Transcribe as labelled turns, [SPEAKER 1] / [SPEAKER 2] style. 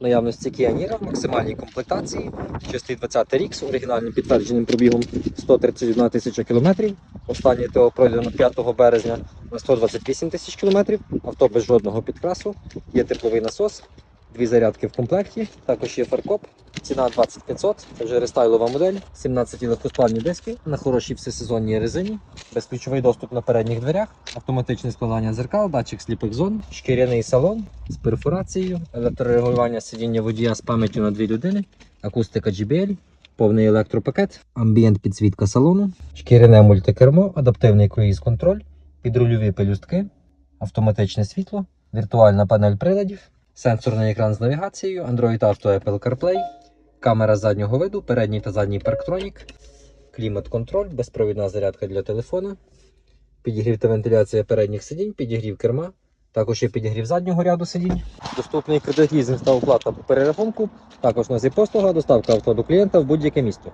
[SPEAKER 1] наявності Niro в максимальній комплектації, чистий 20 рік з оригінальним підтвердженим пробігом 131 тисяча кілометрів. Останнє ТО пройдено 5 березня на 128 тисяч кілометрів. Авто без жодного підкрасу, є тепловий насос, дві зарядки в комплекті, також є фаркоп. Ціна 2500, це вже рестайлова модель, 17 легкосплавні диски на хорошій всесезонній резині, безключовий доступ на передніх дверях, автоматичне складання зеркал, датчик сліпих зон, шкіряний салон з перфорацією, електрорегулювання сидіння водія з пам'яттю на дві людини, акустика JBL, повний електропакет, амбієнт підсвітка салону, шкіряне мультикермо, адаптивний круїз-контроль, підрульові пелюстки, автоматичне світло, віртуальна панель приладів, сенсорний екран з навігацією, Android Auto Apple CarPlay, камера заднього виду, передній та задній парктронік, клімат-контроль, безпровідна зарядка для телефона, підігрів та вентиляція передніх сидінь, підігрів керма, також є підігрів заднього ряду сидінь. Доступний кредит лізинг та оплата по перерахунку. Також у нас є послуга, доставка авто до клієнта в будь-яке місто.